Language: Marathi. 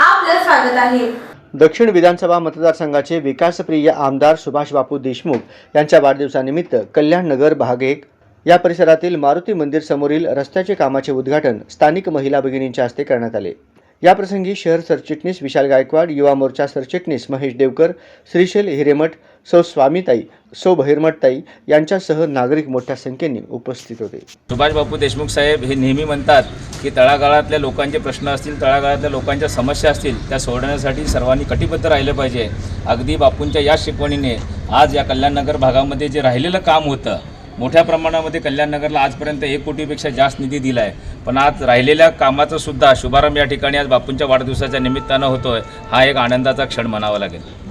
आपलं स्वागत आहे. दक्षिण विधानसभा मतदारसंघाचे विकासप्रिय आमदार सुभाष बापू देशमुख यांच्या वाढदिवसानिमित्त कल्याण नगर भाग एक या परिसरातील मारुती मंदिर समोरील रस्त्याचे कामाचे उद्घाटन स्थानिक महिला भगिनींच्या हस्ते करण्यात आले. याप्रसंगी शहर सरचिटणीस विशाल गायकवाड युवा मोर्चा सरचिटणीस महेश देवकर श्रीशैल हिरेमठ सौ स्वामीताई सौ बहिरमठताई यांच्यासह नागरिक मोठ्या संख्येने उपस्थित होते. सुभाष बापू देशमुख साहेब हे नेहमी म्हणतात की तळागाळातल्या लोकांचे प्रश्न असतील तळागाळातल्या लोकांच्या समस्या असतील त्या सोडवण्यासाठी सर्वांनी कटिबद्ध राहिलं पाहिजे. अगदी बापूंच्या या शिकवणीने आज या कल्याणनगर भागामध्ये जे राहिलेलं काम होतं मोठ्या प्रमाणामध्ये कल्याणनगरला आजपर्यंत एक कोटीपेक्षा जास्त निधी दिला आहे पण आज राहिलेल्या कामाचा सुद्धा शुभारंभ या ठिकाणी आज बापूंच्या वाढदिवसाच्या निमित्तानं होतोय. हा एक आनंदाचा क्षण म्हणावा लागेल.